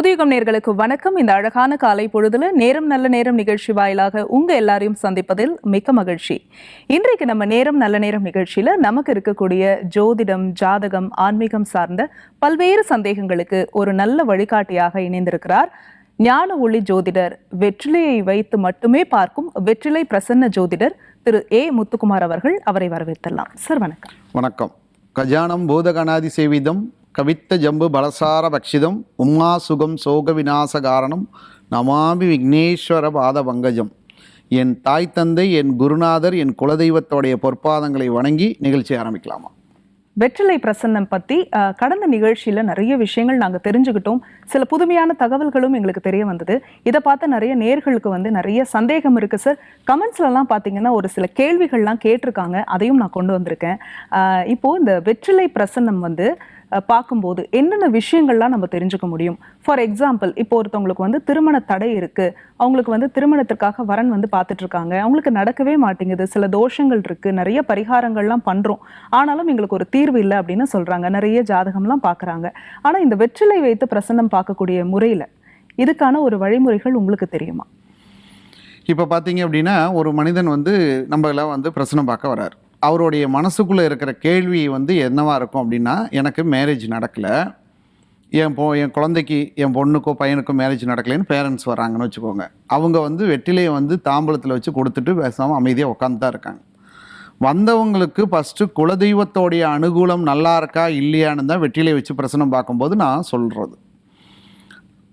புதியுகம் நேர்களுக்கு வணக்கம். இந்த அழகான காலை பொழுதுல நேரம் நல்ல நேரம் நிகழ்ச்சி வாயிலாக உங்க எல்லாரையும் சந்திப்பதில் மிக்க மகிழ்ச்சி. இன்றைக்கு நம்ம நேரம் நல்ல நேரம் நிகழ்ச்சியில நமக்கு இருக்கக்கூடிய ஜோதிடம் ஜாதகம் ஆன்மீகம் சார்ந்த பல்வேறு சந்தேகங்களுக்கு ஒரு நல்ல வழிகாட்டியாக இணைந்திருக்கிறார் ஞான ஒளி ஜோதிடர் வெற்றிலையை வைத்து மட்டுமே பார்க்கும் வெற்றிலை பிரசன்ன ஜோதிடர் திரு ஏ முத்துக்குமார் அவர்கள் அவரை வரவேற்றலாம் சார் வணக்கம். வணக்கம். கஜானம் பூதகணாதி சேவிதம் கவித்த ஜம்பு பலசார பக்ஷிதம் உம்மா சுகம் சோக விநாச காரணம் நமாமி விக்னேஸ்வர பாத பங்கஜம் என் தாய் தந்தை என் குருநாதர் என் குலதெய்வத்தோடைய பொற்பாதங்களை வணங்கி நிகழ்ச்சி ஆரம்பிக்கலாமா வெற்றிலை பிரசன்னம் பற்றி கடந்த நிகழ்ச்சியில் நிறைய விஷயங்கள் நாங்கள் தெரிஞ்சுக்கிட்டோம் சில புதுமையான தகவல்களும் எங்களுக்கு தெரிய வந்தது. இதை பார்த்து நிறைய நேர்களுக்கு வந்து நிறைய சந்தேகம் இருக்குது சார். கமெண்ட்ஸ்லலாம் பார்த்தீங்கன்னா ஒரு சில கேள்விகள்லாம் கேட்டிருக்காங்க. அதையும் நான் கொண்டு வந்திருக்கேன். இப்போது இந்த வெற்றிலை பிரசன்னம் வந்து பார்க்கும்போது என்னென்ன விஷயங்கள்லாம் நம்ம தெரிஞ்சுக்க முடியும்? ஃபார் எக்ஸாம்பிள் இப்போ ஒருத்தவங்களுக்கு வந்து திருமண தடை இருக்குது அவங்களுக்கு வந்து திருமணத்திற்காக வரன் வந்து பார்த்துட்டு இருக்காங்க அவங்களுக்கு நடக்கவே மாட்டேங்குது. சில தோஷங்கள் இருக்குது நிறைய பரிகாரங்கள்லாம் பண்ணுறோம் ஆனாலும் எங்களுக்கு ஒரு தீர்வு இல்லை அப்படின்னு சொல்கிறாங்க நிறைய ஜாதகம்லாம் பார்க்குறாங்க. ஆனால் இந்த வெற்றிலை வைத்து பிரசன்னம் பார்க்கக்கூடிய முறையில் இதுக்கான ஒரு வழிமுறைகள் உங்களுக்கு தெரியுமா? இப்போ பார்த்தீங்க அப்படின்னா ஒரு மனிதன் வந்து நம்மளாம் வந்து பிரசனம் பார்க்க வராரு. அவருடைய மனசுக்குள்ளே இருக்கிற கேள்வி வந்து என்னவா இருக்கும் அப்படின்னா எனக்கு மேரேஜ் நடக்கலை. என் பொ என் குழந்தைக்கு என் பொண்ணுக்கோ பையனுக்கோ மேரேஜ் நடக்கலைன்னு பேரண்ட்ஸ் வராங்கன்னு வச்சுக்கோங்க. அவங்க வந்து வெற்றிலையை வந்து தாம்பூலத்தில் வச்சு கொடுத்துட்டு பேசாமல் அமைதியாக உட்காந்து தான் இருக்காங்க. வந்தவங்களுக்கு ஃபஸ்ட்டு குலதெய்வத்தோடைய அனுகூலம் நல்லா இருக்கா இல்லையான்னு தான் வெற்றிலை வச்சு பிரசனம் பார்க்கும்போது நான் சொல்கிறது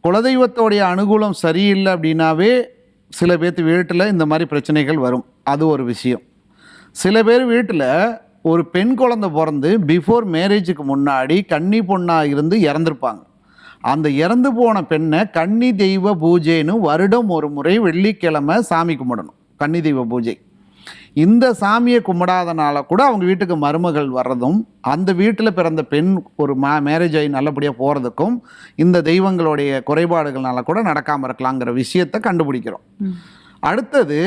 குலதெய்வத்தோடைய அனுகூலம் சரியில்லை அப்படின்னாவே சில பேர்த்து வீட்டில் இந்த மாதிரி பிரச்சனைகள் வரும். அது ஒரு விஷயம். சில பேர் வீட்டில் ஒரு பெண் குழந்தை பிறந்து பிஃபோர் மேரேஜுக்கு முன்னாடி கன்னி பொண்ணாக இருந்து இறந்துருப்பாங்க. அந்த இறந்து போன பெண்ணை கன்னி தெய்வ பூஜைன்னு வருடம் ஒரு முறை வெள்ளிக்கிழமை சாமி கும்பிடணும். கன்னி தெய்வ பூஜை. இந்த சாமியை கும்பிடாதனால கூட அவங்க வீட்டுக்கு மருமகள் வர்றதும் அந்த வீட்டில் பிறந்த பெண் ஒரு மா மேரேஜ் ஆகி நல்லபடியாக போகிறதுக்கும் இந்த தெய்வங்களுடைய குறைபாடுகள்னால கூட நடக்காமல் இருக்கலாங்கிற விஷயத்தை கண்டுபிடிக்கிறோம். அடுத்தது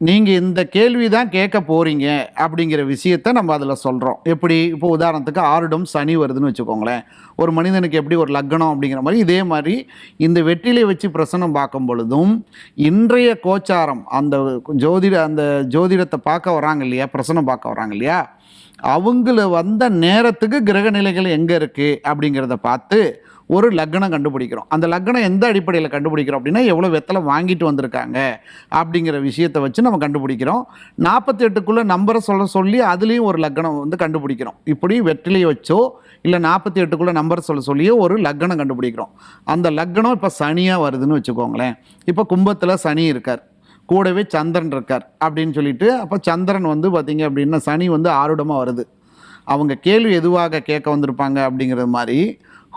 நீங்கள் இந்த கேள்வி தான் கேட்க போகிறீங்க அப்படிங்கிற விஷயத்த நம்ம அதில் சொல்கிறோம் எப்படி? இப்போ உதாரணத்துக்கு ஆருடம் சனி வருதுன்னு வச்சுக்கோங்களேன். ஒரு மனிதனுக்கு எப்படி ஒரு லக்னம் அப்படிங்கிற மாதிரி இதே மாதிரி இந்த வெற்றிலை வச்சு பிரசனம் பார்க்கும் பொழுதும் இன்றைய கோச்சாரம் அந்த ஜோதிட அந்த ஜோதிடத்தை பார்க்க வராங்க இல்லையா? பிரசனம் பார்க்க வராங்க இல்லையா? அவங்கள வந்த நேரத்துக்கு கிரக நிலைகள் எங்கே இருக்குது அப்படிங்கிறத பார்த்து ஒரு லக்னம் கண்டுபிடிக்கிறோம். அந்த லக்னம் எந்த அடிப்படையில் கண்டுபிடிக்கிறோம் அப்படின்னா எவ்வளோ வெத்தலை வாங்கிட்டு வந்திருக்காங்க அப்படிங்கிற விஷயத்தை வச்சு நம்ம கண்டுபிடிக்கிறோம். நாற்பத்தி எட்டுக்குள்ளே நம்பரை சொல்ல சொல்லி அதுலேயும் ஒரு லக்னம் வந்து கண்டுபிடிக்கிறோம். இப்படி வெற்றிலையை வச்சோ இல்லை நாற்பத்தி எட்டுக்குள்ளே நம்பர் சொல்ல சொல்லியோ ஒரு லக்னம் கண்டுபிடிக்கிறோம். அந்த லக்னம் இப்போ சனியாக வருதுன்னு வச்சுக்கோங்களேன். இப்போ கும்பத்தில் சனி இருக்கார். கூடவே சந்திரன் இருக்கார் அப்படின்னு சொல்லிட்டு அப்போ சந்திரன் வந்து பார்த்திங்க அப்படின்னா சனி வந்து ஆருடமாக வருது. அவங்க கேள்வி எதுவாக கேட்க வந்திருப்பாங்க அப்படிங்கிறது மாதிரி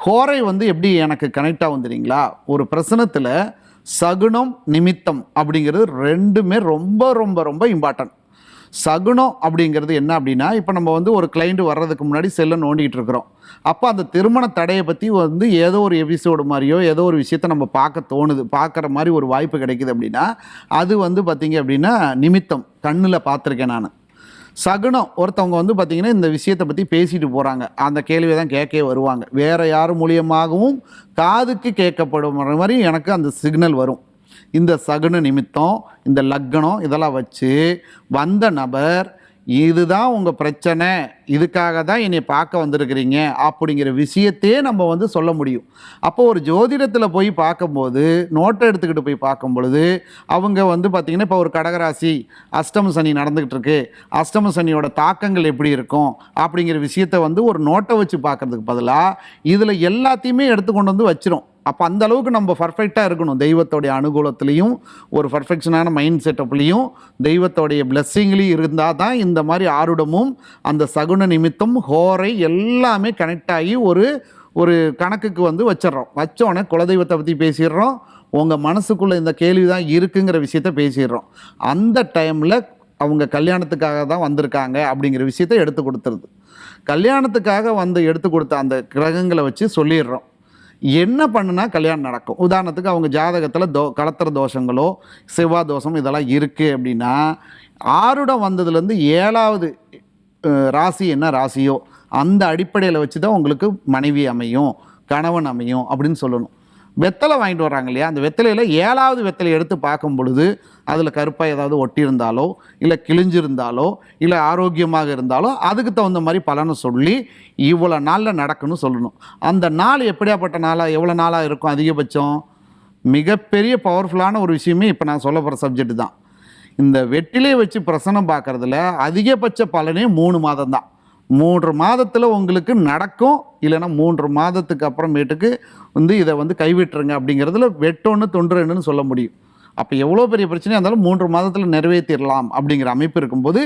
ஹோரை வந்து எப்படி எனக்கு கனெக்ட் ஆகும் தெரியுங்களா? ஒரு பிரசனத்தில் சகுனம் நிமித்தம் அப்படிங்கிறது ரெண்டுமே ரொம்ப ரொம்ப ரொம்ப இம்பார்ட்டன்ட் சகுனம் அப்படிங்கிறது என்ன அப்படின்னா இப்போ நம்ம வந்து ஒரு கிளைண்ட் வர்றதுக்கு முன்னாடி செல்லை நோண்டிகிட்டு இருக்கிறோம். அப்போ அந்த திருமண தடையை பற்றி வந்து ஏதோ ஒரு எபிசோடு மாதிரியோ ஏதோ ஒரு விஷயத்த நம்ம பார்க்க தோணுது பார்க்குற மாதிரி ஒரு வாய்ப்பு கிடைக்குது அப்படின்னா அது வந்து பார்த்திங்க அப்படின்னா நிமித்தம் கண்ணில் பார்த்துருக்கேன் நான். சகுனம் ஒருத்தவங்க வந்து பார்த்திங்கன்னா இந்த விஷயத்தை பற்றி பேசிட்டு போகிறாங்க அந்த கேள்வியை தான் கேட்கவே வருவாங்க. வேறு யார் மூலியமாகவும் காதுக்கு கேட்கப்படும் மாதிரி எனக்கு அந்த சிக்னல் வரும். இந்த சகுன நிமித்தம் இந்த லக்கணம் இதெல்லாம் வச்சு வந்த நபர் இதுதான் உங்கள் பிரச்சனை இதுக்காக தான் என்னை பார்க்க வந்திருக்கிறீங்க அப்படிங்கிற விஷயத்தையே நம்ம வந்து சொல்ல முடியும். அப்போ ஒரு ஜோதிடத்தில் போய் பார்க்கும்போது நோட்டை எடுத்துக்கிட்டு போய் பார்க்கும் பொழுது அவங்க வந்து பார்த்திங்கன்னா இப்போ ஒரு கடகராசி அஷ்டம சனி நடந்துக்கிட்டு இருக்கு அஷ்டம சனியோட தாக்கங்கள் எப்படி இருக்கும் அப்படிங்கிற விஷயத்த வந்து ஒரு நோட்டை வச்சு பார்க்கறதுக்கு பதிலாக இதில் எல்லாத்தையுமே எடுத்து கொண்டு வந்து வச்சிரும். அப்போ அந்த அளவுக்கு நம்ம பர்ஃபெக்டாக இருக்கணும். தெய்வத்தோடைய அனுகூலத்துலேயும் ஒரு பர்ஃபெக்ஷனான மைண்ட் செட்டப்லேயும் தெய்வத்தோடைய பிளெஸ்ஸிங்லேயும் இருந்தால் தான் இந்த மாதிரி ஆருடமும் அந்த சகுன நிமித்தம் ஹோரை எல்லாமே கனெக்ட் ஆகி ஒரு ஒரு கணக்குக்கு வந்து வச்சிடுறோம். வச்சோடனே குலதெய்வத்தை பற்றி பேசிடுறோம். உங்கள் மனசுக்குள்ளே இந்த கேள்வி தான் இருக்குங்கிற விஷயத்த பேசிடுறோம். அந்த டைமில் அவங்க கல்யாணத்துக்காக தான் வந்திருக்காங்க அப்படிங்கிற விஷயத்த எடுத்து கொடுத்துருது. கல்யாணத்துக்காக வந்து எடுத்து கொடுத்த அந்த கிரகங்களை வச்சு சொல்லிடுறோம். என்ன பண்ணுனா கல்யாணம் நடக்கும். உதாரணத்துக்கு அவங்க ஜாதகத்தில் தோ கலத்திர தோஷங்களோ செவ்வாய் தோஷம் இதெல்லாம் இருக்குது அப்படின்னா ஆருடம் வந்ததுலேருந்து ஏழாவது ராசி என்ன ராசியோ அந்த அடிப்படையில் வச்சு தான் உங்களுக்கு மனைவி அமையும் கணவன் அமையும் அப்படின்னு சொல்லணும். வெத்தலை வாங்கிட்டு வர்றாங்க இல்லையா? அந்த வெத்தலையில் ஏழாவது வெத்தலை எடுத்து பார்க்கும் பொழுது அதில் கருப்பாக ஏதாவது ஒட்டியிருந்தாலோ இல்லை கிழிஞ்சிருந்தாலோ இல்லை ஆரோக்கியமாக இருந்தாலோ அதுக்கு தகுந்த மாதிரி பலனை சொல்லி இவ்வளோ நாளில் நடக்குன்னு சொல்லணும். அந்த நாள் எப்படியாப்பட்ட நாளாக எவ்வளோ நாளாக இருக்கும் அதிகபட்சம்? மிகப்பெரிய பவர்ஃபுல்லான ஒரு விஷயமே இப்போ நான் சொல்ல போகிற சப்ஜெக்ட் தான். இந்த வெட்டிலே வச்சு பிரசனம் பார்க்குறதுல அதிகபட்ச பலனே மூணு மாதம் தான் மூன்று மாதத்தில் உங்களுக்கு நடக்கும். இல்லைன்னா மூன்று மாதத்துக்கு அப்புறமேட்டுக்கு வந்து இதை வந்து கைவிட்டுருங்க அப்படிங்கிறதுல வெட்டொன்று தொன்றுன்னு சொல்ல முடியும். அப்போ எவ்வளோ பெரிய பிரச்சனையாக இருந்தாலும் மூன்று மாதத்தில் நிறைவேற்றிடலாம் அப்படிங்கிற அமைப்பு இருக்கும்போது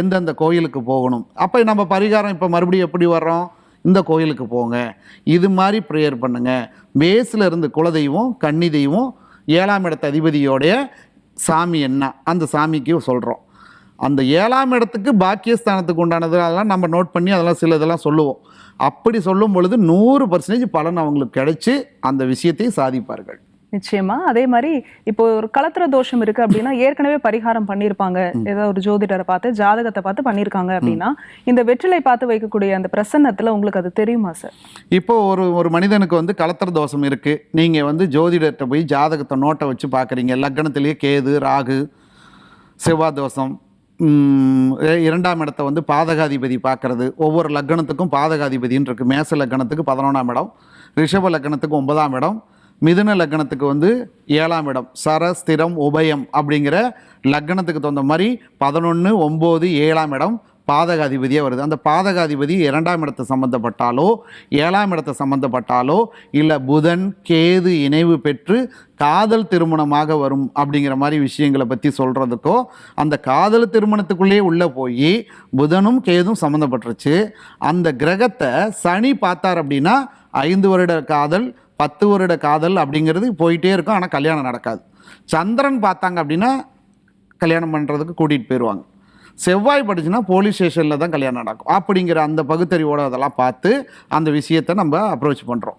எந்தெந்த கோயிலுக்கு போகணும். அப்போ நம்ம பரிகாரம் இப்போ மறுபடியும் எப்படி வர்றோம்? இந்த கோயிலுக்கு போங்க. இது மாதிரி ப்ரேயர் பண்ணுங்கள் பேஸில் இருந்து குலதெய்வம் கன்னி தெய்வம் ஏழாம் இடத்த அதிபதியோடைய சாமி என்ன? அந்த சாமிக்கு சொல்கிறோம் அந்த ஏழாம் இடத்துக்கு பாக்கியஸ்தானத்துக்கு உண்டானது. அதெல்லாம் நம்ம நோட் பண்ணி அதெல்லாம் சில இதெல்லாம் சொல்லுவோம். அப்படி சொல்லும் பொழுது நூறு பர்சன்டேஜ் பலன் அவங்களுக்கு கிடைச்சி அந்த விஷயத்தை சாதிப்பார்கள். நிச்சயமா. அதே மாதிரி இப்போ ஒரு கலத்திர தோஷம் இருக்கு அப்படின்னா ஏற்கனவே பரிகாரம் பண்ணியிருப்பாங்க ஏதோ ஒரு ஜோதிடரை பார்த்து ஜாதகத்தை பார்த்து பண்ணியிருக்காங்க அப்படின்னா இந்த வெற்றிலை பார்த்து வைக்கக்கூடிய அந்த பிரசன்னத்துல உங்களுக்கு அது தெரியுமா சார் இப்போ ஒரு ஒரு மனிதனுக்கு வந்து கலத்திர தோஷம் இருக்குது நீங்கள் வந்து ஜோதிடர்கிட்ட போய் ஜாதகத்தை நோட்டை வச்சு பார்க்குறீங்க. லக்னத்திலேயே கேது ராகு செவ்வாய் தோஷம் இரண்டாம் இடத்தை வந்து பாதகாதிபதி பார்க்கறது. ஒவ்வொரு லக்னத்துக்கும் பாதகாதிபதின்னு இருக்குது மேச லக்னத்துக்கு பதினொன்றாம் இடம் ரிஷப லக்னத்துக்கு ஒன்பதாம் இடம் மிதுன லக்னத்துக்கு வந்து ஏழாம் இடம். சர ஸ்திரம் உபயம் அப்படிங்கிற லக்னத்துக்கு தகுந்த மாதிரி பதினொன்று ஒம்பது ஏழாம் இடம். பாதகாதிபதியாக வருது. அந்த பாதகாதிபதி இரண்டாம் இடத்தை சம்மந்தப்பட்டாலோ ஏழாம் இடத்தை சம்மந்தப்பட்டாலோ இல்லை புதன் கேது இணைவு பெற்று காதல் திருமணமாக வரும் அப்படிங்கிற மாதிரி விஷயங்களை பற்றி சொல்கிறதுக்கோ அந்த காதல் திருமணத்துக்குள்ளேயே உள்ளே போய் புதனும் கேதும் சம்மந்தப்பட்டுருச்சு அந்த கிரகத்தை சனி பார்த்தார் அப்படின்னா ஐந்து வருட காதல் பத்து வருட காதல் அப்படிங்கிறது போயிட்டே இருக்கும். ஆனால் கல்யாணம் நடக்காது. சந்திரன் பார்த்தாங்க அப்படின்னா கல்யாணம் பண்ணுறதுக்கு கூட்டிகிட்டு போயிடுவாங்க செவ்வாய் படிச்சுன்னா போலீஸ் ஸ்டேஷனில் தான் கல்யாணம் நடக்கும். அப்படிங்கிற அந்த பகுத்தறிவோட அதெல்லாம் பார்த்து அந்த விஷயத்தை நம்ம அப்ரோச் பண்ணுறோம்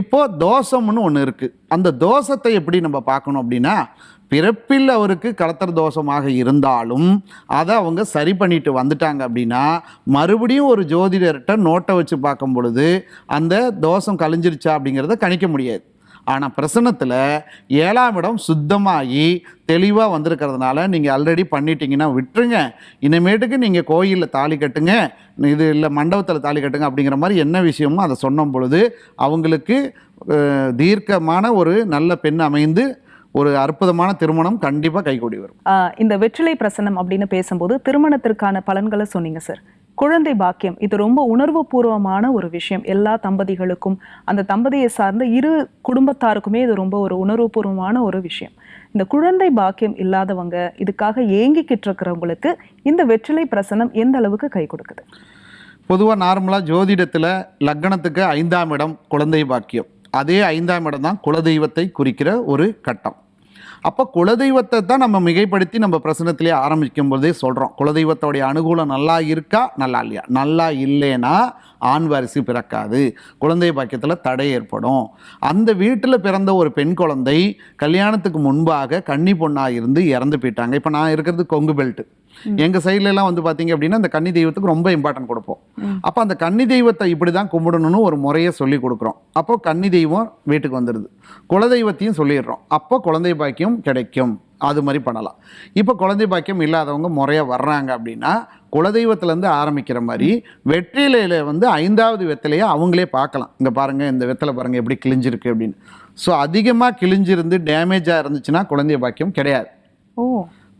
இப்போது தோஷம்னு ஒன்று இருக்குது அந்த தோஷத்தை எப்படி நம்ம பார்க்கணும் அப்படின்னா பிறப்பில் அவருக்கு கலத்தர் தோஷமாக இருந்தாலும் அதை அவங்க சரி பண்ணிட்டு வந்துட்டாங்க அப்படின்னா மறுபடியும் ஒரு ஜோதிடர்கிட்ட நோட்டை வச்சு பார்க்கும் பொழுது அந்த தோஷம் கழிஞ்சிருச்சா அப்படிங்கிறத கணிக்க முடியாது. ஆனால் பிரசன்னத்தில் ஏழாம் இடம் சுத்தமாகி தெளிவாக வந்திருக்கிறதுனால நீங்கள் ஆல்ரெடி பண்ணிட்டீங்கன்னா விட்டுருங்க. இனிமேட்டுக்கு நீங்கள் கோயிலில் தாலி கட்டுங்க. இது இல்லை மண்டபத்தில் தாலி கட்டுங்க அப்படிங்கிற மாதிரி என்ன விஷயமோ அதை சொன்னும் பொழுது அவங்களுக்கு தீர்க்கமான ஒரு நல்ல பெண் அமைந்து ஒரு அற்புதமான திருமணம் கண்டிப்பாக கைகூடி வரும். இந்த வெற்றிலை பிரசனம் அப்படின்னு பேசும்போது திருமணத்திற்கான பலன்களை சொன்னீங்க சார். குழந்தை பாக்கியம். இது ரொம்ப உணர்வுபூர்வமான ஒரு விஷயம். எல்லா தம்பதிகளுக்கும் அந்த தம்பதியை சார்ந்த இரு குடும்பத்தாருக்குமே இது ரொம்ப ஒரு உணர்வுபூர்வமான ஒரு விஷயம். இந்த குழந்தை பாக்கியம் இல்லாதவங்க இதுக்காக ஏங்கிக்கிட்டு இருக்கிறவங்களுக்கு இந்த வெற்றிலை பிரசனம் எந்த அளவுக்கு கை கொடுக்குது? பொதுவாக நார்மலாக ஜோதிடத்தில் லக்னத்துக்கு ஐந்தாம் இடம் குழந்தை பாக்கியம். அதே ஐந்தாம் இடம் தான் குலதெய்வத்தை குறிக்கிற ஒரு கட்டம். அப்போ குலதெய்வத்தை தான் நம்ம மிகைப்படுத்தி நம்ம பிரசனத்திலே ஆரம்பிக்கும் போதே சொல்கிறோம் குலதெய்வத்தோடைய அனுகூலம் நல்லா இருக்கா நல்லா இல்லையா? நல்லா இல்லைன்னா ஆண் வாரிசு பிறக்காது. குழந்தை பாக்கியத்தில் தடை ஏற்படும். அந்த வீட்டில் பிறந்த ஒரு பெண் குழந்தை கல்யாணத்துக்கு முன்பாக கன்னி பொண்ணாக இருந்து இறந்து போயிட்டாங்க. இப்போ நான் இருக்கிறது கொங்கு பெல்ட் எங்கள் சைடுல எல்லாம் வந்து பார்த்தீங்க அப்படின்னா அந்த கன்னி தெய்வத்துக்கு ரொம்ப இம்பார்ட்டன்ட் கொடுப்போம். அப்போ அந்த கன்னி தெய்வத்தை இப்படி தான் கும்பிடணும்னு ஒரு முறையை சொல்லி கொடுக்குறோம். அப்போ கன்னி தெய்வம் வீட்டுக்கு வந்துடுது குலதெய்வத்தையும் சொல்லிடுறோம். அப்போ குழந்தை பாக்கியம் கிடைக்கும். அது மாதிரி பண்ணலாம். இப்போ குழந்தை பாக்கியம் இல்லாதவங்க முறையாக வர்றாங்க அப்படின்னா குலதெய்வத்திலேருந்து ஆரம்பிக்கிற மாதிரி வெற்றிலையில் வந்து ஐந்தாவது வெத்தலையை அவங்களே பார்க்கலாம். இங்கே பாருங்கள் இந்த வெத்தலை பாருங்கள் எப்படி கிழிஞ்சிருக்கு அப்படின்னு. ஸோ அதிகமாக கிழிஞ்சிருந்து டேமேஜாக இருந்துச்சுன்னா குழந்தை பாக்கியம் கிடையாது. ஓ.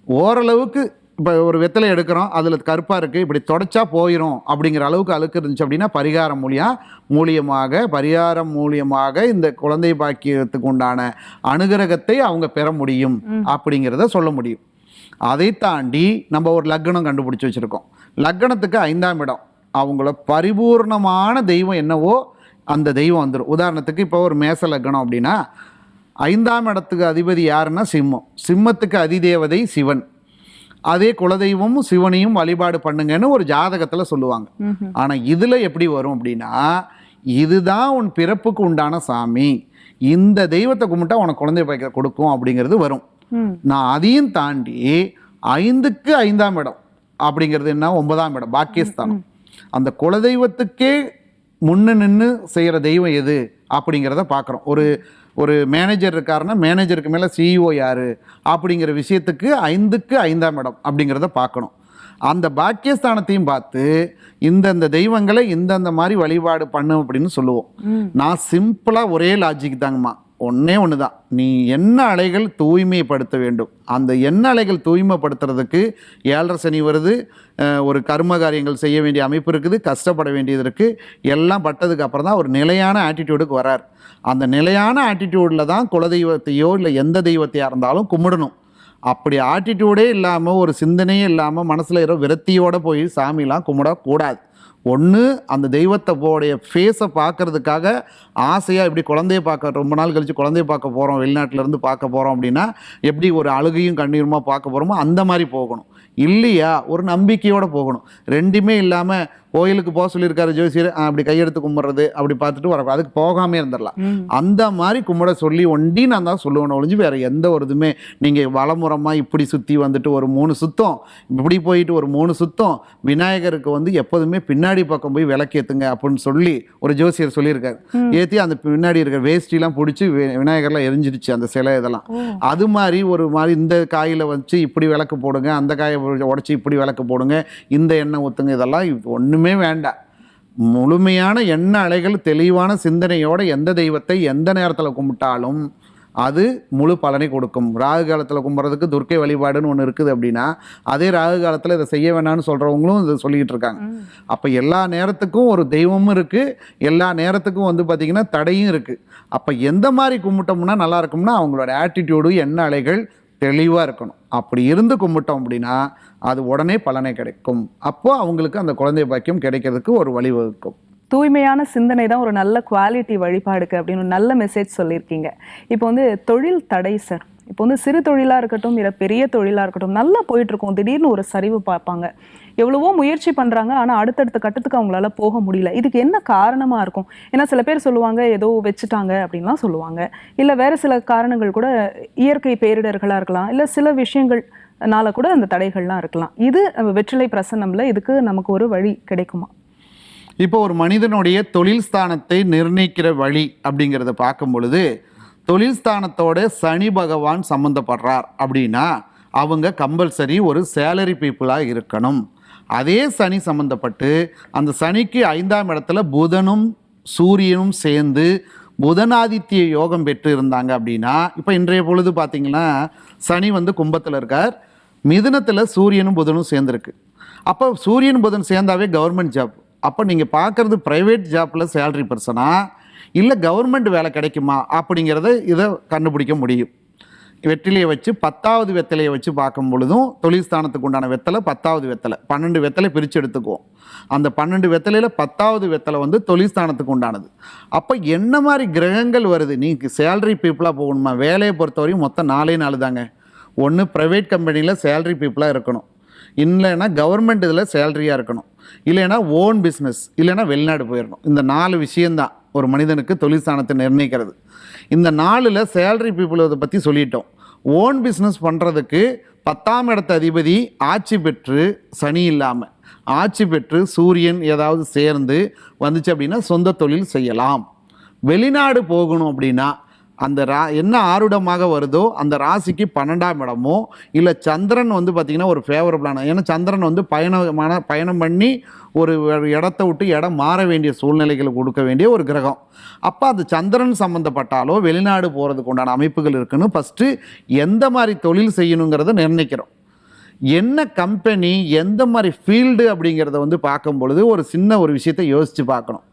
ஓரளவுக்கு இப்போ ஒரு வெத்தலை எடுக்கிறோம் அதில் கருப்பாக இருக்குது இப்படி தொடச்சா போயிடும் அப்படிங்கிற அளவுக்கு அழுக்கு இருந்துச்சு அப்படின்னா பரிகாரம் மூலியம் மூலியமாக பரிகாரம் மூலியமாக இந்த குழந்தை பாக்கியத்துக்கு உண்டான அனுகிரகத்தை அவங்க பெற முடியும் அப்படிங்கிறத சொல்ல முடியும். அதை தாண்டி நம்ம ஒரு லக்னம் கண்டுபிடிச்சி வச்சுருக்கோம். லக்னத்துக்கு ஐந்தாம் இடம். அவங்கள பரிபூர்ணமான தெய்வம் என்னவோ அந்த தெய்வம் வந்துடும் உதாரணத்துக்கு இப்போ ஒரு மேச லக்னம் அப்படின்னா ஐந்தாம் இடத்துக்கு அதிபதி யாருன்னா சிம்மம். சிம்மத்துக்கு அதிதேவதை சிவன். அதே குலதெய்வமும் சிவனையும் வழிபாடு பண்ணுங்கன்னு ஒரு ஜாதகத்தில் சொல்லுவாங்க. ஆனால் இதில் எப்படி வரும் அப்படின்னா இதுதான் உன் பிறப்புக்கு உண்டான சாமி. இந்த தெய்வத்தை கும்பிட்டா உனக்கு குழந்தை பாய்க்க கொடுக்கும் அப்படிங்கிறது வரும். நான் அதையும் தாண்டி ஐந்துக்கு ஐந்தாம் இடம் அப்படிங்கிறது என்ன? ஒன்பதாம் இடம் பாக்கியஸ்தானம். அந்த குலதெய்வத்துக்கே முன்ன நின்று செய்கிற தெய்வம் எது அப்படிங்கிறத பார்க்குறோம். ஒரு ஒரு மேனேஜர் இருக்காருன்னா மேனேஜருக்கு மேலே சிஇஓ யார்? அப்படிங்கிற விஷயத்துக்கு ஐந்துக்கு ஐந்தாம் இடம் அப்படிங்கிறத பார்க்கணும். அந்த பாக்கியஸ்தானத்தையும் பார்த்து இந்தந்த தெய்வங்களை இந்தந்த மாதிரி வழிபாடு பண்ணு அப்படின்னு சொல்லுவோம். நான் சிம்பிளாக ஒரே லாஜிக் தாங்கம்மா. ஒன்றே ஒன்று தான் நீ என்ன அலைகள் தூய்மைப்படுத்த வேண்டும்? அந்த எண்ண அலைகள் தூய்மைப்படுத்துறதுக்கு ஏழரை சனி வருது ஒரு கர்ம காரியங்கள் செய்ய வேண்டிய அமைப்பு இருக்குது கஷ்டப்பட வேண்டியது இருக்குது எல்லாம் பட்டதுக்கு அப்புறம் தான் ஒரு நிலையான ஆட்டிடியூடுக்கு வரார். அந்த நிலையான ஆட்டிடியூடில் தான் குலதெய்வத்தையோ இல்லை எந்த தெய்வத்தையாக இருந்தாலும் கும்பிடணும். அப்படி ஆட்டிடியூடே இல்லாமல் ஒரு சிந்தனையே இல்லாமல் மனசில் ஏதோ விரத்தியோடு போய் சாமிலாம் கும்பிடக்கூடாது ஒன்று அந்த தெய்வத்தை போடைய ஃபேஸை பார்க்கறதுக்காக ஆசையாக இப்படி குழந்தைய பார்க்க ரொம்ப நாள் கழித்து குழந்தைய பார்க்க போகிறோம் வெளிநாட்டிலேருந்து பார்க்க போகிறோம் அப்படின்னா எப்படி ஒரு அழுகையும் கண்ணீருமா பார்க்க போகிறோமோ அந்த மாதிரி போகணும். இல்லையா? ஒரு நம்பிக்கையோடு போகணும். ரெண்டுமே இல்லாமல் கோயிலுக்கு போக சொல்லியிருக்காரு ஜோசியர். அப்படி கையெடுத்து கும்பிட்றது அப்படி பார்த்துட்டு வர அதுக்கு போகாமே இருந்துடலாம். அந்த மாதிரி கும்பிட சொல்லி ஒண்டி நான் தான் சொல்லுவேன் ஒழிஞ்சு வேற எந்த ஒரு இதுவுமே நீங்கள் வலமுறமாக இப்படி சுற்றி வந்துட்டு ஒரு மூணு சுத்தம் இப்படி போயிட்டு ஒரு மூணு சுத்தம் விநாயகருக்கு வந்து எப்போதுமே பின்னாடி பக்கம் போய் விளக்கேத்துங்க அப்படின்னு சொல்லி ஒரு ஜோசியர் சொல்லியிருக்காரு. ஏற்றி அந்த பின்னாடி இருக்கிற வேஷ்டிலாம் பிடிச்சி விநாயகர்லாம் எரிஞ்சிடுச்சு அந்த சிலை இதெல்லாம். அது மாதிரி ஒரு மாதிரி இந்த காயில் வச்சு இப்படி விளக்கு போடுங்க அந்த காயை உடச்சி இப்படி விளக்கு போடுங்க இந்த எண்ணெய் ஊற்றுங்க இதெல்லாம் இது ஒன்றுமே வேண்டாம். முழுமையான எண்ண அலைகள் தெளிவான சிந்தனையோட எந்த தெய்வத்தை எந்த நேரத்தில் கும்பிட்டாலும் அது முழு பலனை கொடுக்கும். ராகு காலத்தில் கும்பிட்றதுக்கு துர்க்கை வழிபாடுன்னு ஒன்று இருக்குது அப்படின்னா அதே ராகு காலத்தில் இதை செய்ய வேணாம்னு சொல்கிறவங்களும் இதை சொல்லிக்கிட்டு இருக்காங்க. அப்போ எல்லா நேரத்துக்கும் ஒரு தெய்வமும் இருக்குது எல்லா நேரத்துக்கும் வந்து பார்த்திங்கன்னா தடையும் இருக்குது அப்போ எந்த மாதிரி கும்பிட்டோம்னா நல்லா இருக்கும்னா அவங்களோட ஆட்டிடியூடு எண்ண அலைகள் தெளிவாக இருக்கணும். அப்படி இருந்து கும்பிட்டோம் அப்படின்னா அது உடனே பலனை கிடைக்கும். அப்போது அவங்களுக்கு அந்த குழந்தை பாக்கியம் கிடைக்கிறதுக்கு ஒரு வழிவகுக்கும் தூய்மையான சிந்தனை தான் ஒரு நல்ல குவாலிட்டி வழிபாடுக்கு அப்படின்னு ஒரு நல்ல மெசேஜ் சொல்லியிருக்கீங்க. இப்போ வந்து தொழில் தடை சார் இப்போ வந்து சிறு தொழிலாக இருக்கட்டும் இல்லை பெரிய தொழிலாக இருக்கட்டும் நல்லா போயிட்டுருக்கோம் திடீர்னு ஒரு சரிவு பார்ப்பாங்க. எவ்வளவோ முயற்சி பண்ணுறாங்க ஆனால் அடுத்தடுத்த கட்டத்துக்கு அவங்களால போக முடியல. இதுக்கு என்ன காரணமாக இருக்கும்? ஏன்னா சில பேர் சொல்லுவாங்க ஏதோ வச்சுட்டாங்க அப்படின்லாம் சொல்லுவாங்க. இல்லை வேற சில காரணங்கள் கூட இயற்கை பேரிடர்களாக இருக்கலாம் இல்லை சில விஷயங்கள்னால கூட அந்த தடைகள்லாம் இருக்கலாம். இது வெற்றிலை பிரசன்னம்ல இதுக்கு நமக்கு ஒரு வழி கிடைக்குமா? இப்போ ஒரு மனிதனுடைய தொழில் ஸ்தானத்தை நிர்ணயிக்கிற வழி அப்படிங்கிறத பார்க்கும் பொழுது தொழில் ஸ்தானத்தோட சனி பகவான் சம்மந்தப்படுறார் அப்படின்னா அவங்க கம்பல்சரி ஒரு சேலரி பீப்புளாக இருக்கணும். அதே சனி சம்மந்தப்பட்டு அந்த சனிக்கு ஐந்தாம் இடத்துல புதனும் சூரியனும் சேர்ந்து புதனாதித்ய யோகம் பெற்று இருந்தாங்க அப்படின்னா இப்போ இன்றைய பொழுது பார்த்தீங்கன்னா சனி வந்து கும்பத்தில் இருக்கார். மிதுனத்தில் சூரியனும் புதனும் சேர்ந்துருக்கு. அப்போ சூரியன் புதன் சேர்ந்தாவே கவர்மெண்ட் ஜாப் அப்போ நீங்கள் பார்க்குறது ப்ரைவேட் ஜாப்பில் சேலரி பர்சனா இல்லை கவர்மெண்ட் வேலை கிடைக்குமா அப்படிங்கிறத இதை கண்டுபிடிக்க முடியும். வெற்றிலையை வச்சு பத்தாவது வெத்தலையை வச்சு பார்க்கும் பொழுதும் தொழில் ஸ்தானத்துக்கு உண்டான வெத்தலை பத்தாவது வெத்தலை. பன்னெண்டு வெத்தலை பிரித்து எடுத்துக்குவோம். அந்த பன்னெண்டு வெத்தலையில் பத்தாவது வெத்தலை வந்து தொழில் ஸ்தானத்துக்கு உண்டானது. அப்போ என்ன மாதிரி கிரகங்கள் வருது? நீங்கள் சேலரி பீப்புளாக போகணுமா? வேலையை பொறுத்தவரையும் மொத்தம் நாலே நாலு தாங்க. ஒன்று ப்ரைவேட் கம்பெனியில் சேலரி பீப்புளாக இருக்கணும். இல்லைன்னா கவர்மெண்ட் இதில் சேலரியாக இருக்கணும். இல்லைன்னா ஓன் பிஸ்னஸ் இல்லைன்னா வெளிநாடு போயிடணும் இந்த நாலு விஷயந்தான் ஒரு மனிதனுக்கு தொழில் ஸ்தானத்தை நிர்ணயிக்கிறது. இந்த நாளில் சேலரி பீப்புள் இதை பற்றி சொல்லிட்டோம். ஓன் பிஸ்னஸ் பண்ணுறதுக்கு பத்தாம் இடத்த அதிபதி ஆட்சி பெற்று சனி இல்லாமல் ஆட்சி பெற்று சூரியன் ஏதாவது சேர்ந்து வந்துச்சு அப்படின்னா சொந்த தொழில் செய்யலாம். வெளிநாடு போகணும் அப்படின்னா அந்த ரா என்ன ஆருடமாக வருதோ அந்த ராசிக்கு பன்னெண்டாம் இடமோ இல்லை சந்திரன் வந்து பார்த்திங்கன்னா ஒரு ஃபேவரபுளான ஏன்னா சந்திரன் வந்து பயணமான பயணம் பண்ணி ஒரு இடத்த விட்டு இடம் மாற வேண்டிய சூழ்நிலைகளை கொடுக்க வேண்டிய ஒரு கிரகம். அப்போ அது சந்திரன் சம்மந்தப்பட்டாலோ வெளிநாடு போகிறதுக்கு உண்டான அமைப்புகள் இருக்குன்னு ஃபஸ்ட்டு எந்த மாதிரி தொழில் செய்யணுங்கிறத நிர்ணயிக்கிறோம். என்ன கம்பெனி எந்த மாதிரி ஃபீல்டு அப்படிங்கிறத வந்து பார்க்கும் பொழுது ஒரு சின்ன ஒரு விஷயத்தை யோசித்து பார்க்கணும்.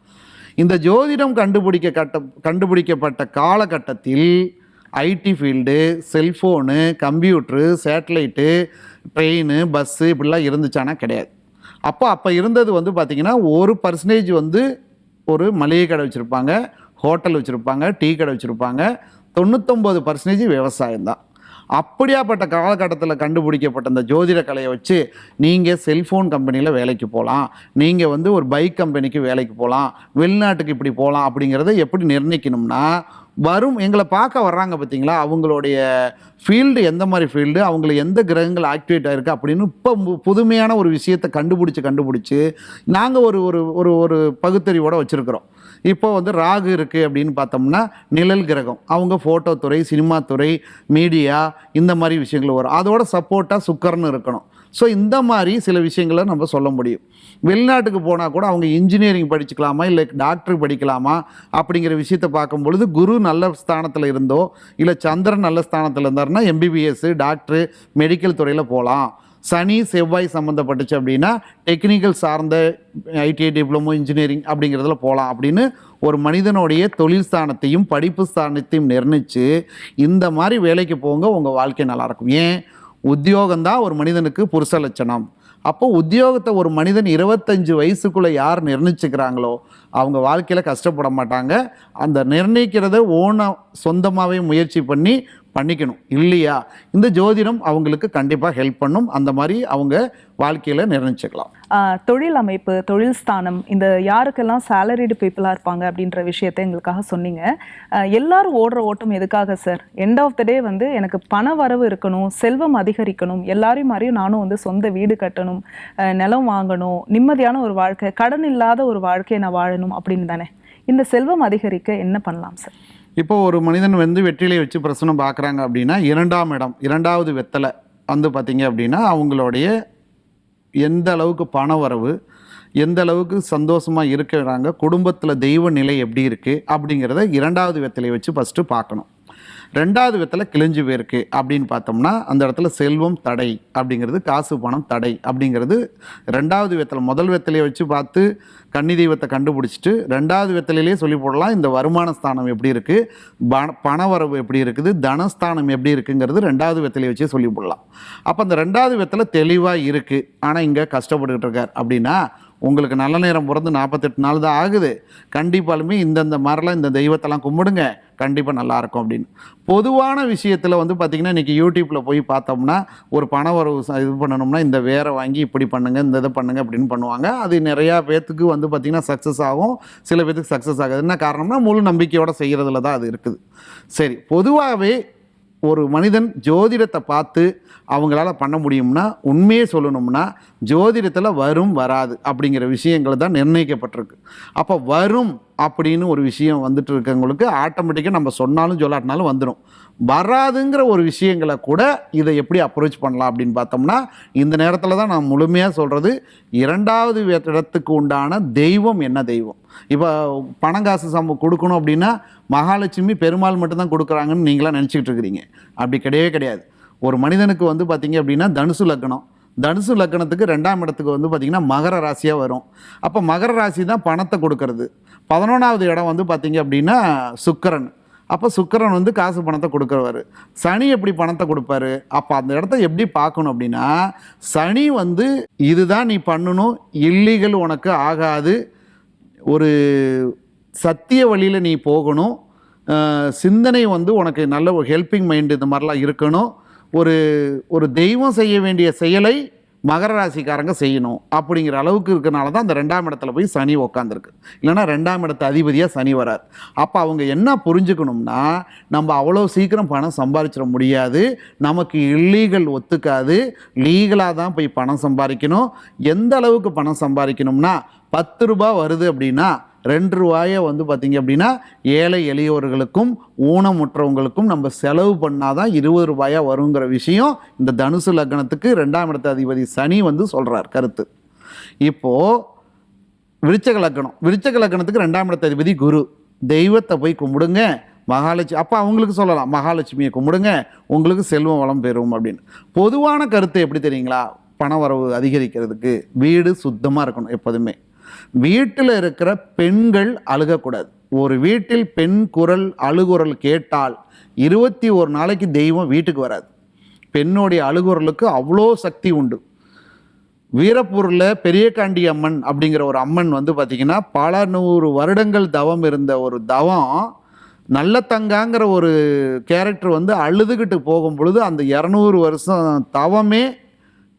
இந்த ஜோதிடம் கண்டுபிடிக்க கட்ட கண்டுபிடிக்கப்பட்ட காலகட்டத்தில் IT field cellphone computer satellite train bus இப்படிலாம் இருந்துச்சானா கிடையாது. அப்போ அப்போ இருந்தது வந்து பார்த்திங்கன்னா ஒரு பர்சன்டேஜ் வந்து ஒரு மளிகை கடை வச்சுருப்பாங்க ஹோட்டல் வச்சுருப்பாங்க டீ கடை வச்சுருப்பாங்க தொண்ணூத்தொம்பது பர்சன்டேஜ் விவசாயம் தான் அப்படியாப்பட்ட காலகட்டத்தில் கண்டுபிடிக்கப்பட்ட இந்த ஜோதிட கலையை வச்சு நீங்கள் செல்ஃபோன் கம்பெனியில் வேலைக்கு போகலாம் நீங்கள் வந்து ஒரு பைக் கம்பெனிக்கு வேலைக்கு போகலாம் வெளிநாட்டுக்கு இப்படி போகலாம் அப்படிங்கிறத எப்படி நிர்ணயிக்கணும்னா வரும் எங்களை பார்க்க வர்றாங்க பார்த்தீங்களா அவங்களுடைய ஃபீல்டு எந்த மாதிரி ஃபீல்டு அவங்களுக்கு எந்த கிரகங்கள் ஆக்டிவேட் ஆகிருக்கு அப்படின்னு இப்போ புதுமையான ஒரு விஷயத்தை கண்டுபிடிச்சி கண்டுபிடிச்சி நாங்கள் ஒரு ஒரு ஒரு ஒரு பகுத்தறிவோட வச்சுருக்கிறோம். இப்போ வந்து ராகு இருக்குது அப்படின்னு பார்த்தோம்னா நிழல் கிரகம். அவங்க ஃபோட்டோ துறை சினிமா துறை மீடியா இந்த மாதிரி விஷயங்கள் வரும். அதோட சப்போர்ட்டாக சுக்கர்னு இருக்கணும். ஸோ இந்த மாதிரி சில விஷயங்களை நம்ம சொல்ல முடியும். வெளிநாட்டுக்கு போனால் கூட அவங்க இன்ஜினியரிங் படிச்சுக்கலாமா? இல்லை டாக்டர் படிக்கலாமா? அப்படிங்கிற விஷயத்தை பார்க்கும் பொழுது குரு நல்ல ஸ்தானத்தில் இருந்தோ இல்லை சந்திரன் நல்ல ஸ்தானத்தில் இருந்தாருன்னா எம்பிபிஎஸ் டாக்டர் மெடிக்கல் துறையில் போகலாம் சனி செவ்வாய் சம்மந்தப்பட்டுச்சு அப்படின்னா டெக்னிக்கல் சார்ந்த ஐடிஐ டிப்ளமோ இன்ஜினியரிங் அப்படிங்கிறதுல போகலாம் அப்படின்னு ஒரு மனிதனுடைய தொழில் ஸ்தானத்தையும் படிப்பு ஸ்தானத்தையும் நிர்ணயித்து இந்த மாதிரி வேலைக்கு போங்க உங்கள் வாழ்க்கை நல்லாயிருக்கும் ஏன்? உத்தியோகம்தான் ஒரு மனிதனுக்கு புருஷ லட்சணம். அப்போ உத்தியோகத்தை ஒரு மனிதன் இருபத்தஞ்சு வயசுக்குள்ளே யார் நிர்ணயிச்சுக்கிறாங்களோ அவங்க வாழ்க்கையில் கஷ்டப்பட மாட்டாங்க. அந்த நிர்ணயிக்கிறத ஓன சொந்தமாகவே முயற்சி பண்ணி பண்ணிக்கணும். இல்லையா? இந்த ஜோதிடம் அவங்களுக்கு கண்டிப்பாக ஹெல்ப் பண்ணும். அந்த மாதிரி அவங்க வாழ்க்கையில் நிர்ணயிச்சுக்கலாம். தொழில் அமைப்பு தொழில் ஸ்தானம் இந்த யாருக்கெல்லாம் சேலரிடு பீப்புளாக இருப்பாங்க அப்படின்ற விஷயத்தை எங்களுக்காக சொன்னீங்க. எல்லாரும் ஓடுற ஓட்டம் எதுக்காக sir end of the day வந்து எனக்கு பண வரவு இருக்கணும் செல்வம் அதிகரிக்கணும் எல்லாரையும் மாதிரியும் நானும் வந்து சொந்த வீடு கட்டணும் நிலம் வாங்கணும் நிம்மதியான ஒரு வாழ்க்கை கடன் இல்லாத ஒரு வாழ்க்கையை நான் வாழணும் அப்படின்னு தானே? இந்த செல்வம் அதிகரிக்க என்ன பண்ணலாம் சார் இப்போ ஒரு மனிதன் வந்து வெற்றிலை வச்சு பிரசனம் பார்க்குறாங்க அப்படின்னா இரண்டாம் இடம் இரண்டாவது வெத்தலை வந்து பார்த்தீங்க அப்படின்னா அவங்களுடைய எந்த அளவுக்கு பண வரவு எந்த அளவுக்கு சந்தோஷமாக இருக்கிறாங்க குடும்பத்தில் தெய்வ நிலை எப்படி இருக்குது அப்படிங்கிறத இரண்டாவது வெத்தலையை வச்சு ஃபஸ்ட்டு பார்க்கணும். ரெண்டாவது விதத்தில் கிழிஞ்சு போயிருக்கு அப்படின்னு பார்த்தோம்னா அந்த இடத்துல செல்வம் தடை அப்படிங்கிறது காசு பணம் தடை அப்படிங்கிறது ரெண்டாவது விதத்தில் முதல் விதத்திலே வச்சு பார்த்து கன்னி தெய்வத்தை கண்டுபிடிச்சிட்டு ரெண்டாவது வெத்தலையிலே சொல்லி போடலாம் இந்த வருமான ஸ்தானம் எப்படி இருக்குது பண பணவரவு எப்படி இருக்குது தனஸ்தானம் எப்படி இருக்குங்கிறது ரெண்டாவது விதத்திலே வச்சே சொல்லி போடலாம். அப்போ அந்த ரெண்டாவது விதத்தில் தெளிவாக இருக்குது ஆனால் இங்கே கஷ்டப்பட்டுக்கிட்டு இருக்கார். அப்படின்னா உங்களுக்கு நல்ல நேரம் பிறந்து நாற்பத்தெட்டு நாள் தான் ஆகுது. கண்டிப்பாலுமே இந்தந்த மாதிரிலாம் இந்த தெய்வத்தெல்லாம் கும்பிடுங்க. கண்டிப்பாக நல்லாயிருக்கும் அப்படின்னு. பொதுவான விஷயத்தில் வந்து பார்த்திங்கன்னா இன்றைக்கி யூடியூப்பில் போய் பார்த்தோம்னா ஒரு பண வரவு இது பண்ணணும்னா இந்த வேரை வாங்கி இப்படி பண்ணுங்கள் இந்த இதை பண்ணுங்கள் அப்படின்னு பண்ணுவாங்க. அது நிறையா பேர்த்துக்கு வந்து பார்த்திங்கன்னா சக்ஸஸ் ஆகும். சில பேர்த்துக்கு சக்ஸஸ் ஆகாது. என்ன காரணம்னா முழு நம்பிக்கையோடு செய்கிறதுல தான் அது இருக்குது. சரி பொதுவாகவே ஒரு மனிதன் ஜோதிடத்தை பார்த்து அவங்களால பண்ண முடியும்னா உண்மையே சொல்லணும்னா ஜோதிடத்தில் வரும் வராது அப்படிங்கிற விஷயங்கள் தான் நிர்ணயிக்கப்பட்டிருக்கு. அப்போ வரும் அப்படின்னு ஒரு விஷயம் வந்துட்டு இருக்கவங்களுக்கு ஆட்டோமேட்டிக்காக நம்ம சொன்னாலும் சொல்லாட்டினாலும் வந்துடும் வராதுங்கிற ஒரு விஷயங்களை கூட இதை எப்படி அப்ரோச் பண்ணலாம் அப்படின்னு பார்த்தோம்னா இந்த நேரத்தில் தான் நான் முழுமையாக சொல்கிறது இரண்டாவது இடத்துக்கு உண்டான தெய்வம் என்ன தெய்வம்? இப்போ பணம் காசு சம்ப கொடுக்கணும் அப்படின்னா மகாலட்சுமி பெருமாள் மட்டும்தான் கொடுக்குறாங்கன்னு நீங்களாம் நினச்சிக்கிட்டு இருக்கிறீங்க. அப்படி கிடையவே கிடையாது. ஒரு மனிதனுக்கு வந்து பார்த்தீங்க அப்படின்னா தனுசு லக்னம் தனுசு லக்னத்துக்கு ரெண்டாம் இடத்துக்கு வந்து பார்த்திங்கன்னா மகர ராசியாக வரும். அப்போ மகர ராசி தான் பணத்தை கொடுக்கறது. பதினொன்றாவது இடம் வந்து பார்த்திங்க அப்படின்னா சுக்கரன். அப்போ சுக்கரன் வந்து காசு பணத்தை கொடுக்குறவர். சனி எப்படி பணத்தை கொடுப்பாரு? அப்போ அந்த இடத்த எப்படி பார்க்கணும் அப்படின்னா சனி வந்து இதுதான் நீ பண்ணணும் இல்லீகல் உனக்கு ஆகாது ஒரு சத்திய வழியில் நீ போகணும் சிந்தனை வந்து உனக்கு நல்ல ஒரு ஹெல்பிங் மைண்டு இந்த மாதிரிலாம் இருக்கணும் ஒரு ஒரு தெய்வம் செய்ய வேண்டிய செயலை மகர ராசிக்காரங்க செய்யணும் அப்படிங்கிற அளவுக்கு இருக்கிறனால தான் அந்த ரெண்டாம் இடத்துல போய் சனி உக்காந்துருக்கு. இல்லைன்னா ரெண்டாம் இடத்து அதிபதியாக சனி வராது அப்போ அவங்க என்ன புரிஞ்சுக்கணும்னா நம்ம அவ்வளோ சீக்கிரம் பணம் சம்பாதிச்சிட முடியாது. நமக்கு இல்லீகல் ஒத்துக்காது. லீகலாக தான் போய் பணம் சம்பாதிக்கணும் எந்த அளவுக்கு பணம் சம்பாதிக்கணும்னா பத்து ரூபாய் வருது அப்படின்னா ரெண்டு ரூபாயை வந்து பார்த்திங்க அப்படின்னா ஏழை எளியவர்களுக்கும் ஊனமுற்றவங்களுக்கும் நம்ம செலவு பண்ணாதான் இருபது ரூபாயாக வருங்கிற விஷயம் இந்த தனுசு லக்னத்துக்கு ரெண்டாம் இடத்த அதிபதி சனி வந்து சொல்கிறார் கருத்து. இப்போது விருச்சக லக்னம். விருச்சக லக்னத்துக்கு ரெண்டாம் இடத்த அதிபதி குரு. தெய்வத்தை போய் கும்பிடுங்க. மகாலட்சுமி அப்போ அவங்களுக்கு சொல்லலாம் மகாலட்சுமியை கும்பிடுங்க உங்களுக்கு செல்வம் வளம் பெறும் அப்படின்னு. பொதுவான கருத்து எப்படி தெரியுங்களா? பண வரவு அதிகரிக்கிறதுக்கு வீடு சுத்தமாக இருக்கணும் எப்போதுமே. வீட்டில் இருக்கிற பெண்கள் அழுகக்கூடாது. ஒரு வீட்டில் பெண் குரல் அழுகுரல் கேட்டால் இருபத்தி ஒரு நாளைக்கு தெய்வம் வீட்டுக்கு வராது. பெண்ணுடைய அழுகுரலுக்கு அவ்வளோ சக்தி உண்டு. வீரப்பூரில் பெரியகாண்டி அம்மன் அப்படிங்கிற ஒரு அம்மன் வந்து பார்த்திங்கன்னா பல நூறு வருடங்கள் தவம் இருந்த ஒரு தவம் நல்ல தங்காங்கிற ஒரு கேரக்டர் வந்து அழுதுகிட்டு போகும் பொழுது அந்த இரநூறு வருஷம் தவமே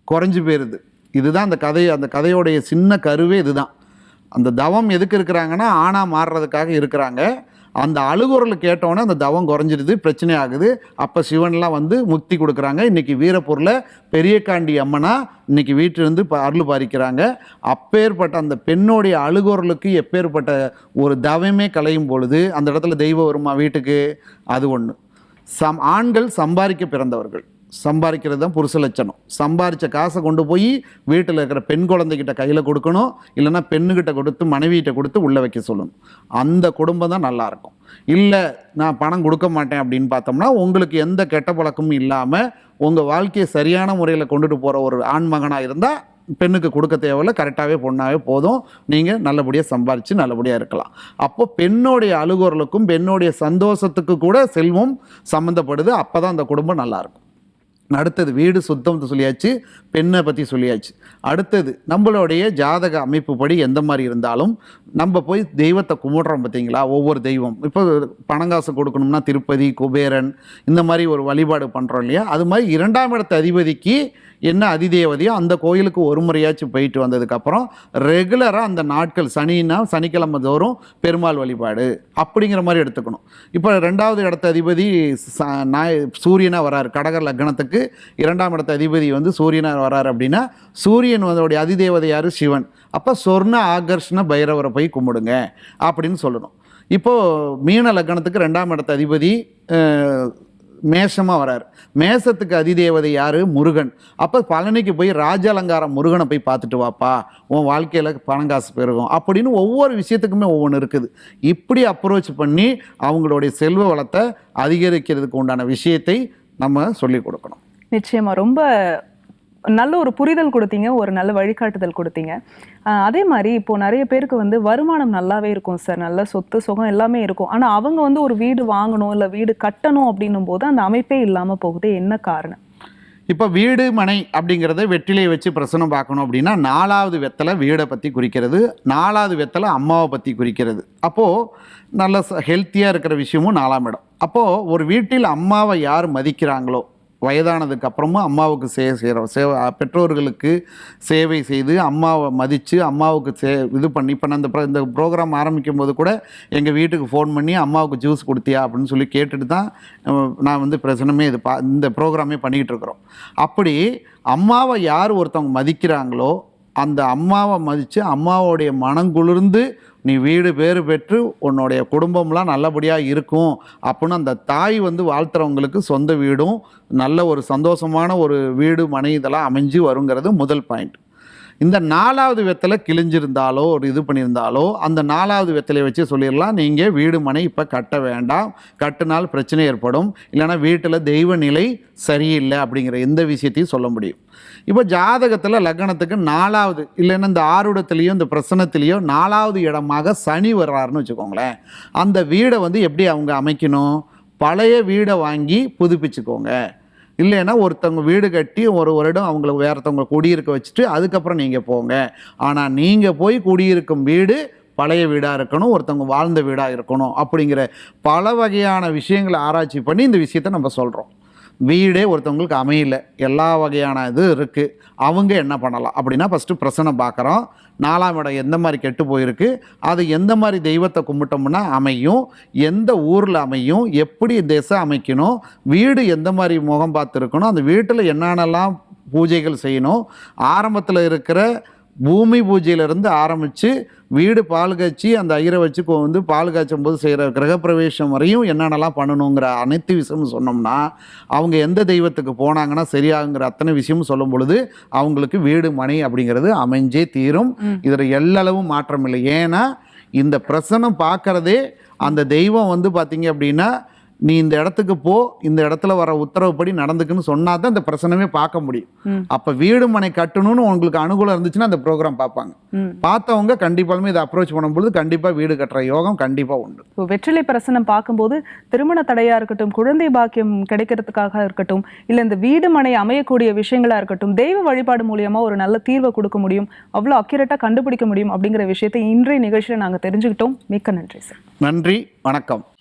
குறைஞ்சு போயிடுது இதுதான் அந்த கதை அந்த கதையோடைய சின்ன கருவே இதுதான். அந்த தவம் எதுக்கு இருக்கிறாங்கன்னா ஆணாக மாறுறதுக்காக இருக்கிறாங்க. அந்த அழுகுரல் கேட்டோன்னே அந்த தவம் குறைஞ்சிடுது பிரச்சனை ஆகுது. அப்போ சிவன்லாம் வந்து முக்தி கொடுக்குறாங்க. இன்றைக்கி வீரப்பூரில் பெரியகாண்டி அம்மனா இன்றைக்கி வீட்டிலிருந்து இப்போ அருள் பாரிக்கிறாங்க. அப்பேற்பட்ட அந்த பெண்ணுடைய அழுகுரலுக்கு எப்பேற்பட்ட ஒரு தவமே கலையும் பொழுது அந்த இடத்துல தெய்வம் வருமா வீட்டுக்கு அது ஒன்று சம் ஆண்கள் சம்பாதிக்க பிறந்தவர்கள். சம்பாதிக்கிறது தான் புருஷ லட்சணம். சம்பாதிச்ச காசை கொண்டு போய் வீட்டில் இருக்கிற பெண் குழந்தைகிட்ட கையில் கொடுக்கணும் இல்லைன்னா பெண்ணுக்கிட்ட கொடுத்து மனைவிகிட்ட கொடுத்து உள்ளே வைக்க சொல்லணும். அந்த குடும்பம் தான் நல்லாயிருக்கும் இல்லை நான் பணம் கொடுக்க மாட்டேன் அப்படின்னு பார்த்தோம்னா உங்களுக்கு எந்த கெட்ட பழக்கமும் இல்லாமல் உங்கள் வாழ்க்கையை சரியான முறையில் கொண்டுட்டு போகிற ஒரு ஆண்மகனாக இருந்தால் பெண்ணுக்கு கொடுக்க தேவையில்ல கரெக்டாகவே பொண்ணாகவே போதும். நீங்கள் நல்லபடியாக சம்பாரித்து நல்லபடியாக இருக்கலாம். அப்போ பெண்ணுடைய அழுகுறலுக்கும் பெண்ணுடைய சந்தோஷத்துக்கு கூட செல்வம் சம்மந்தப்படுது அப்போ தான் அந்த குடும்பம் நல்லாயிருக்கும் அடுத்தது வீடு சுத்தம் சொல்லியாச்சு பெண்ணை பற்றி சொல்லியாச்சு. அடுத்தது நம்மளுடைய ஜாதக அமைப்புப்படி எந்த மாதிரி இருந்தாலும் நம்ம போய் தெய்வத்தை கும்பிடுறோம் பார்த்தீங்களா? ஒவ்வொரு தெய்வம். இப்போ பணங்காசு கொடுக்கணும்னா திருப்பதி குபேரன் இந்த மாதிரி ஒரு வழிபாடு பண்ணுறோம் இல்லையா? அது மாதிரி இரண்டாம் இடத்து அதிபதிக்கு என்ன அதிதேவதையோ அந்த கோயிலுக்கு ஒரு முறையாச்சும் போயிட்டு வந்ததுக்கப்புறம் ரெகுலராக அந்த நாட்கள் சனின்னா சனிக்கிழமை தோறும் பெருமாள் வழிபாடு அப்படிங்கிற மாதிரி எடுத்துக்கணும். இப்போ ரெண்டாவது இடத்த அதிபதி ச- நாய் சூரியனாக வராரு கடக லக்னத்துக்கு. இரண்டாம் இடத்த அதிபதி வந்து சூரியனார் வரார் அப்படின்னா சூரியன் அதோடைய அதிதேவதை யார்? சிவன். அப்போ சொர்ண ஆகர்ஷ்ண பைரவரை போய் கும்பிடுங்க அப்படின்னு சொல்லணும். இப்போது மீன லக்னத்துக்கு ரெண்டாம் இடத்த அதிபதி மேஷமாக வரார். மேஷத்துக்கு அதிதேவதை யார்? முருகன். அப்போ பழனிக்கு போய் ராஜ அலங்காரம் முருகனை போய் பார்த்துட்டு வாப்பா. உன் வாழ்க்கையில் பணம் காசு பெருகும் அப்படின்னு ஒவ்வொரு விஷயத்துக்குமே ஒவ்வொன்று இருக்குது. இப்படி அப்ரோச் பண்ணி அவங்களுடைய செல்வ வளத்தை அதிகரிக்கிறதுக்கு உண்டான விஷயத்தை நம்ம சொல்லிக் கொடுக்கணும். நிச்சயமா ரொம்ப நல்ல ஒரு புரிதல் கொடுத்தீங்க ஒரு நல்ல வழிகாட்டுதல் கொடுத்தீங்க. அதே மாதிரி இப்போ நிறைய பேருக்கு வந்து வருமானம் நல்லாவே இருக்கும் சார். நல்ல சொத்து சுகம் எல்லாமே இருக்கும். ஆனால் அவங்க வந்து ஒரு வீடு வாங்கணும் இல்லை வீடு கட்டணும் அப்படின்னும் போது அந்த அமைப்பே இல்லாமல் போகுது. என்ன காரணம்? இப்போ வீடு மனை அப்படிங்கிறத வெற்றிலையை வச்சு பிரசனம் பார்க்கணும் அப்படின்னா நாலாவது வெத்தலை வீடை பற்றி குறிக்கிறது நாலாவது வெத்தலை அம்மாவை பற்றி குறிக்கிறது. அப்போது நல்ல ஹெல்த்தியாக இருக்கிற விஷயமும் நாலாம் இடம். அப்போது ஒரு வீட்டில் அம்மாவை யார் மதிக்கிறாங்களோ வயதானதுக்கு அப்புறமும் அம்மாவுக்கு சே செய்கிறோம் சேவை பெற்றோர்களுக்கு சேவை செய்து அம்மாவை மதித்து அம்மாவுக்கு சே இது பண்ணி இப்போ நான் இந்த ப்ரோ இந்த ப்ரோக்ராம் ஆரம்பிக்கும் போது கூட எங்கள் வீட்டுக்கு ஃபோன் பண்ணி அம்மாவுக்கு ஜூஸ் கொடுத்தியா அப்படின்னு சொல்லி கேட்டுட்டு தான் நான் வந்து பிரச்சனமே இது பா இந்த ப்ரோக்ராமே பண்ணிக்கிட்டு இருக்கிறோம். அப்படி அம்மாவை யார் ஒருத்தவங்க மதிக்கிறாங்களோ அந்த அம்மாவை மதித்து அம்மாவோடைய மனங்குளிர்ந்து நீ வீடு பேர் பெற்று உன்னுடைய குடும்பம்லாம் நல்லபடியாக இருக்கும் அப்படின்னு அந்த தாய் வந்து வாழ்த்துறவங்களுக்கு சொந்த வீடும் நல்ல ஒரு சந்தோஷமான ஒரு வீடு மனை இதெல்லாம் அமைஞ்சு வருங்கிறது முதல் பாயிண்ட் இந்த நாலாவது வெத்தலை கிழிஞ்சிருந்தாலோ ஒரு இது பண்ணியிருந்தாலோ அந்த நாலாவது வெத்தலையை வச்சு சொல்லிடலாம். நீங்கள் வீடு மனை இப்போ கட்ட வேண்டாம். கட்டினால் பிரச்சனை ஏற்படும். இல்லைன்னா வீட்டில் தெய்வ நிலை சரியில்லை அப்படிங்கிற எந்த விஷயத்தையும் சொல்ல முடியும். இப்போ ஜாதகத்தில் லக்னத்துக்கு நாலாவது இல்லைன்னா இந்த ஆருடத்துலேயோ இந்த பிரசனத்திலேயோ நாலாவது இடமாக சனி வர்றாருன்னு வச்சுக்கோங்களேன். அந்த வீடை வந்து எப்படி அவங்க அமைக்கணும்? பழைய வீடை வாங்கி புதுப்பிச்சுக்கோங்க. இல்லைன்னா ஒருத்தவங்க வீடு கட்டி ஒரு வருடம் அவங்கள வேறத்தவங்க குடியிருக்க வச்சுட்டு அதுக்கப்புறம் நீங்கள் போங்க. ஆனால் நீங்கள் போய் குடியிருக்கும் வீடு பழைய வீடாக இருக்கணும் ஒருத்தவங்க வாழ்ந்த வீடாக இருக்கணும் அப்படிங்கிற பல வகையான விஷயங்களை ஆராய்ச்சி பண்ணி இந்த விஷயத்தை நம்ம சொல்கிறோம் வீடே ஒருத்தவங்களுக்கு அமையல. எல்லா வகையான இது இருக்குது அவங்க என்ன பண்ணலாம்? அப்படின்னா ஃபஸ்ட்டு பிரசனை பார்க்குறோம். நாலாம் இடம் எந்த மாதிரி கெட்டு போயிருக்கு? அது எந்த மாதிரி தெய்வத்தை கும்பிட்டோம்னா அமையும்? எந்த ஊரில் அமையும்? எப்படி திசை அமைக்கணும்? வீடு எந்த மாதிரி முகம் பார்த்துருக்கணும்? அந்த வீட்டில் என்னென்னலாம் பூஜைகள் செய்யணும்? ஆரம்பத்தில் இருக்கிற பூமி பூஜையிலேருந்து ஆரம்பித்து வீடு பால் காய்ச்சி அந்த ஐயரை வச்சு வந்து பால் காய்ச்சும் போது செய்கிற கிரகப்பிரவேசம் வரையும் என்னென்னலாம் பண்ணணுங்கிற அனைத்து விஷயமும் சொன்னோம்னா அவங்க எந்த தெய்வத்துக்கு போனாங்கன்னா சரியாகுங்கிற அத்தனை விஷயமும் சொல்லும் பொழுது அவங்களுக்கு வீடு மனை அப்படிங்கிறது அமைஞ்சே தீரும். இதில் எல்லளவும் மாற்றம் இல்லை. ஏன்னா இந்த பிரசனம் பார்க்கறதே அந்த தெய்வம் வந்து பார்த்தீங்க அப்படின்னா நீ இந்த இடத்துக்கு போ இந்த இடத்துல வர உத்தரவுப்படி நடந்துக்குன்னு சொன்னா தான் இந்த பிரச்சனமே பார்க்க முடியும். அப்போ வீடு மனை கட்டணும்னு உங்களுக்கு அனுகூலம் இருந்துச்சுன்னா அந்த ப்ரோக்ராம் பார்ப்பாங்க. பார்த்தவங்க கண்டிப்பாலுமே இதை அப்ரோச் பண்ணும்பொழுது கண்டிப்பாக வீடு கட்டுற யோகம் கண்டிப்பாக உண்டு. வெற்றிலை பிரசனம் பார்க்கும்போது திருமண தடையா இருக்கட்டும் குழந்தை பாக்கியம் கிடைக்கிறதுக்காக இருக்கட்டும் இல்ல இந்த வீடு மனை அமையக்கூடிய விஷயங்களா இருக்கட்டும் தெய்வ வழிபாடு மூலியமா ஒரு நல்ல தீர்வை கொடுக்க முடியும் அவ்வளோ அக்யூரேட்டா கண்டுபிடிக்க முடியும் அப்படிங்கிற விஷயத்தை இன்றைய நிகழ்ச்சியில நாங்க தெரிஞ்சுக்கிட்டோம். மிக்க நன்றி சார். நன்றி வணக்கம்.